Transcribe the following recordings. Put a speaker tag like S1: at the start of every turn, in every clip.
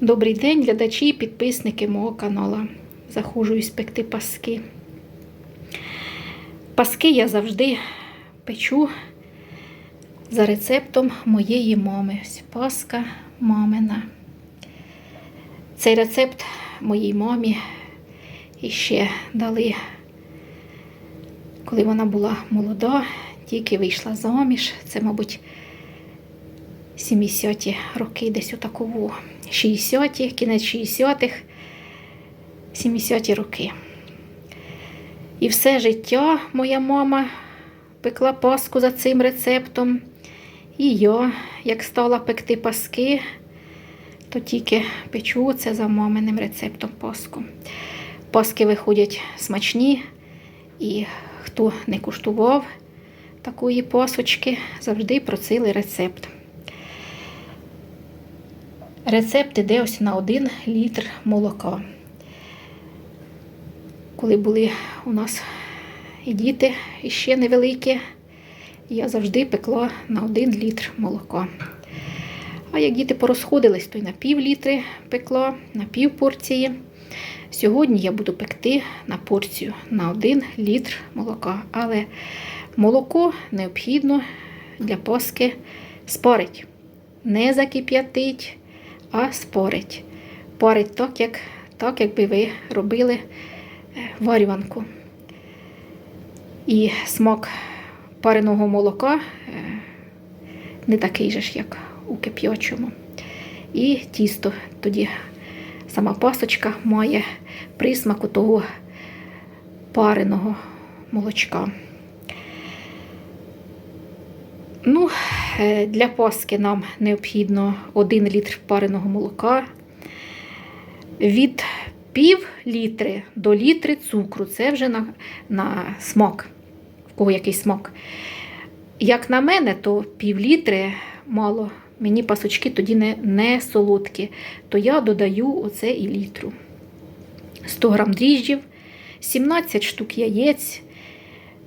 S1: Добрий день, глядачі і підписники мого каналу. Захожу спекти паски. Паски я завжди печу за рецептом моєї мами. Паска мамина. Цей рецепт моїй мамі іще дали, коли вона була молода, тільки вийшла заміж. Це, мабуть, 70-ті роки, десь отаково. 60-ті, кінець 60-х, 70-ті роки. І все життя моя мама пекла паску за цим рецептом. І я, як стала пекти паски, то тільки печу це за маминим рецептом паску. Паски виходять смачні, і хто не куштував такої пасочки, завжди просили рецепт. Рецепт іде ось на 1 літр молока. Коли були у нас і діти ще невеликі, я завжди пекла на 1 літр молока. А як діти порозходились, то й на пів літри пекла, на пів порції. Сьогодні я буду пекти на порцію на 1 літр молока. Але молоко необхідно для паски спарить. Не закип'ятить, а спорить. Парить так, як, так, якби ви робили варюванку. І смак пареного молока е, не такий же ж, як у кип'ячому. І тісто тоді сама пасочка має присмаку того пареного молочка. Ну, е, Для паски нам необхідно 1 літр пареного молока. Від пів літри до літри цукру. Це вже на, на смак, в кого який смак. Як на мене, то пів літри мало. Мені пасочки тоді не, не солодкі, то я додаю оце і літру. 100 грам дріжджів, 17 штук яєць,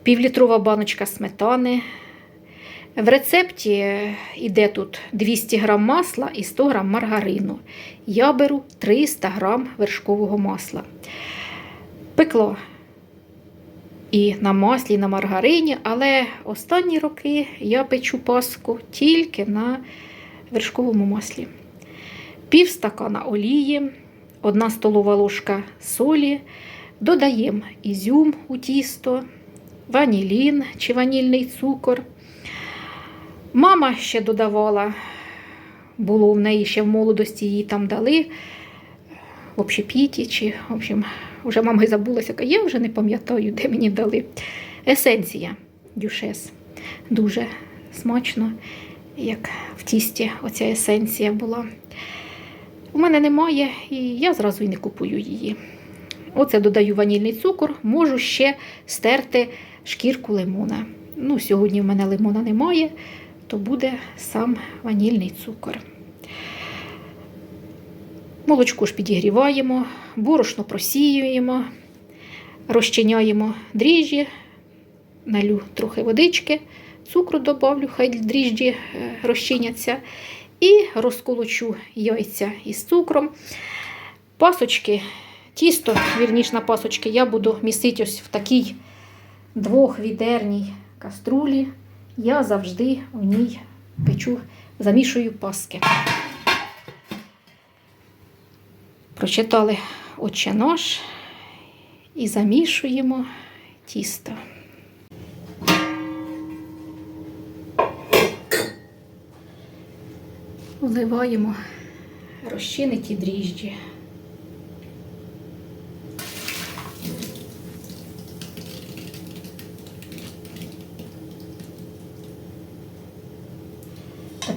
S1: півлітрова баночка сметани. В рецепті йде тут 200 г масла і 100 г маргарину. Я беру 300 г вершкового масла. Пекла і на маслі, і на маргарині, але останні роки я печу паску тільки на вершковому маслі. Пів стакана олії, 1 столова ложка солі. Додаємо ізюм у тісто, ванілін чи ванільний цукор. Мама ще додавала, було в неї ще в молодості їй там дали в общепіті, чи, в общем, вже мама й забулася, я вже не пам'ятаю, де мені дали. Есенція дюшес. Дуже смачно, як в тісті оця есенція була. У мене немає, і я зразу й не купую її. Оце додаю ванільний цукор, можу ще стерти шкірку лимона. Ну, Сьогодні в мене лимона немає то буде сам ванільний цукор. Молочко ж підігріваємо, борошно просіюємо, розчиняємо дріжджі, налю трохи водички, цукру додавлю, хай дріжджі розчиняться, і розколочу яйця із цукром. Пасочки, тісто, вірніш на пасочки, я буду місити ось в такій двохвідерній каструлі я завжди в ній печу, замішую паски. Прочитали отче нож і замішуємо тісто. Вливаємо розчинені дріжджі.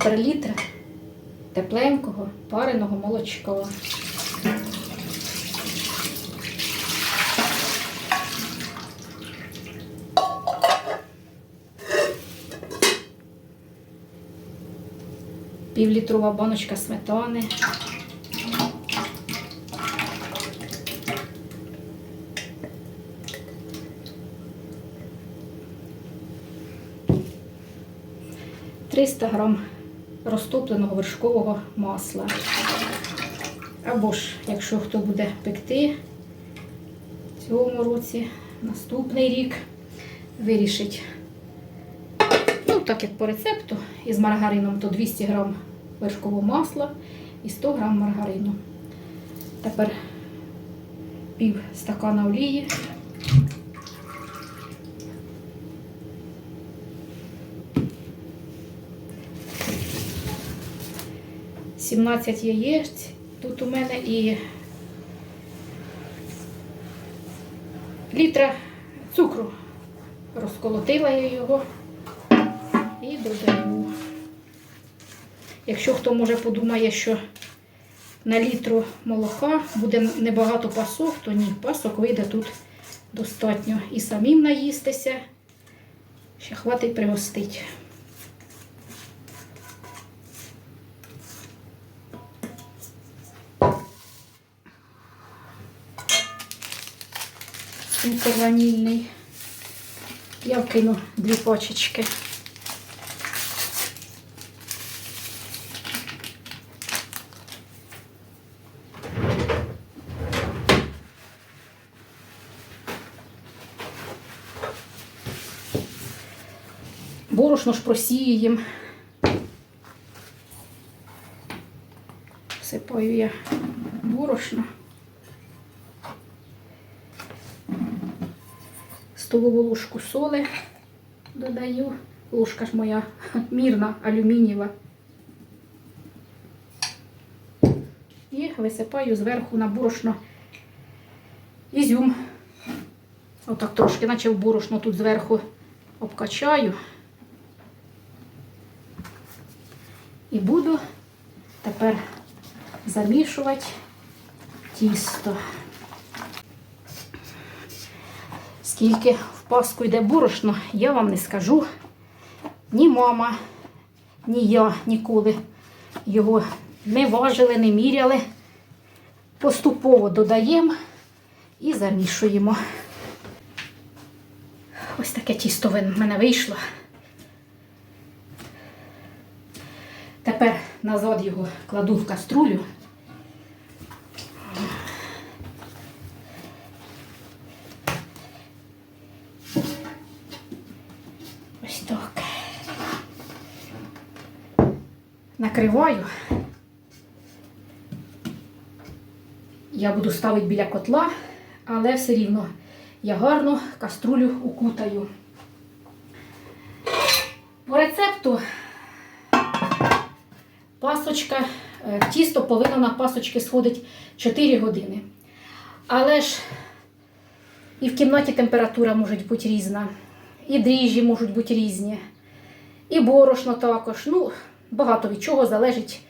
S1: Тепер літр тепленького пареного молочка. Півлітрова баночка сметани. Триста грам розтопленого вершкового масла. Або ж, якщо хто буде пекти в цьому році, наступний рік, вирішить, ну, так як по рецепту, із маргарином, то 200 грам вершкового масла і 100 грам маргарину. Тепер пів стакана олії. Сімнадцять яєць тут у мене і літра цукру. Розколотила я його і додаю. Якщо хто може подумає, що на літру молока буде небагато пасок, то ні, пасок вийде тут достатньо. І самим наїстися, ще хватить пригостить. Цукор ванільний. Я вкину дві почечки. Борошно ж просіюємо. Всипаю я борошно. Столову ложку соли додаю. Ложка ж моя мірна, алюмінієва. І висипаю зверху на борошно ізюм. Отак трошки, наче в борошно тут зверху обкачаю. І буду тепер замішувати тісто. Скільки в паску йде борошно, я вам не скажу. Ні мама, ні я ніколи його не важили, не міряли. Поступово додаємо і замішуємо. Ось таке тісто в мене вийшло. Тепер назад його кладу в каструлю. Ось так. Накриваю. Я буду ставити біля котла, але все рівно я гарно каструлю укутаю. По рецепту пасочка, е, тісто повинно на пасочки сходити 4 години. Але ж і в кімнаті температура може бути різна, і дріжджі можуть бути різні, і борошно також. Ну, багато від чого залежить,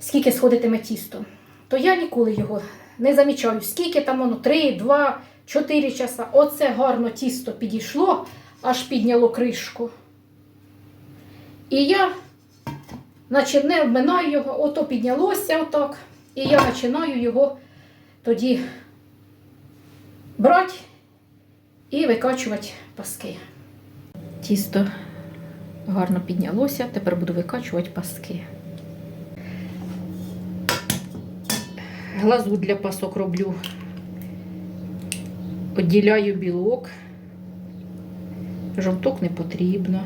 S1: скільки сходитиме тісто. То я ніколи його не замічаю, скільки там воно 3, 2, 4 часа. Оце гарно тісто підійшло, аж підняло кришку. І я наче не обминаю його, ото піднялося отак. І я починаю його тоді брати і викачувати паски. Тісто гарно піднялося, тепер буду викачувати паски. Глазу для пасок роблю. Оділяю білок. Жовток не потрібно.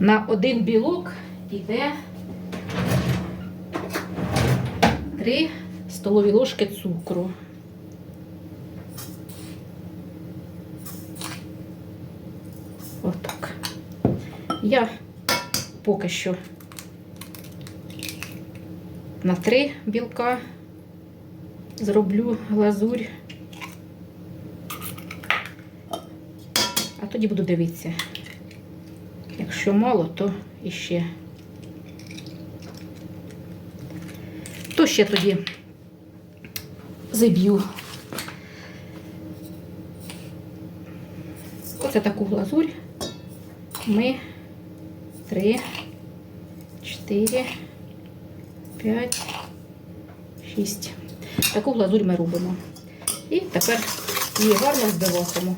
S1: На один білок йде 3 столові ложки цукру. Отак. Я поки що на 3 білка зроблю глазурь. А тоді буду дивитися. Якщо мало, то іще. То ще тоді заб'ю. Оце таку глазурь. Ми три, чотири, п'ять, шість. Таку глазурь ми робимо. І тепер її гарно збиватимемо.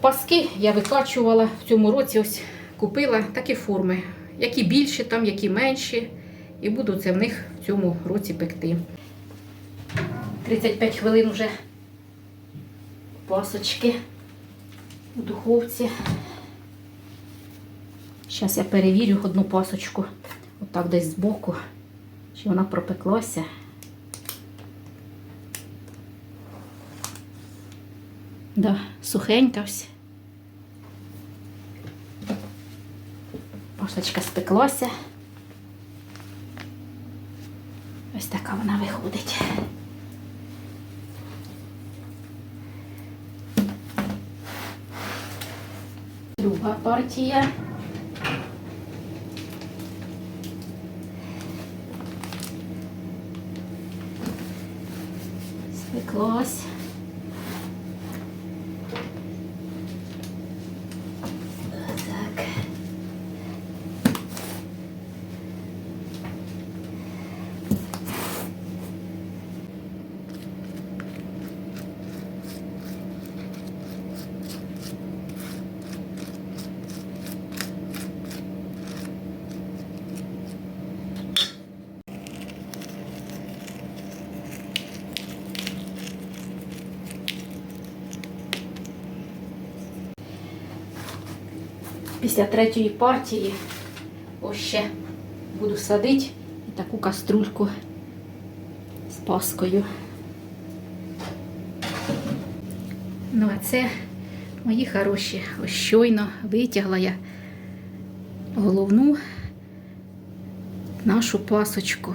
S1: Паски я викачувала в цьому році, ось купила такі форми, які більші, там, які менші. І буду це в них в цьому році пекти. 35 хвилин вже пасочки у духовці. Зараз я перевірю одну пасочку, отак десь збоку, чи вона пропеклася. Да, сухенька ось. Пасочка спеклася. Ось така вона виходить. Друга партія. Спеклась. Після третьої партії ось ще буду садити таку каструльку з паскою. Ну, а це мої хороші. Ось щойно витягла я головну нашу пасочку.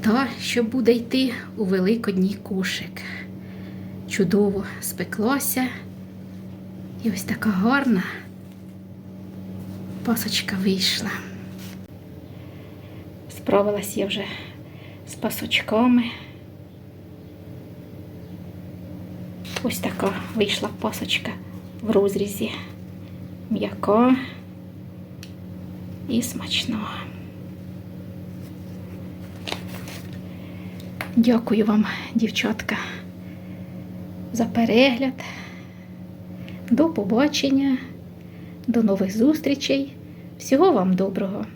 S1: Та, що буде йти у великодній кошик. Чудово спеклася. І ось така гарна пасочка вийшла. Справилась я вже з пасочками. Ось така вийшла пасочка в розрізі. М'яка і смачна. Дякую вам, дівчатка, за перегляд. До побачення, до нових зустрічей. Всього вам доброго!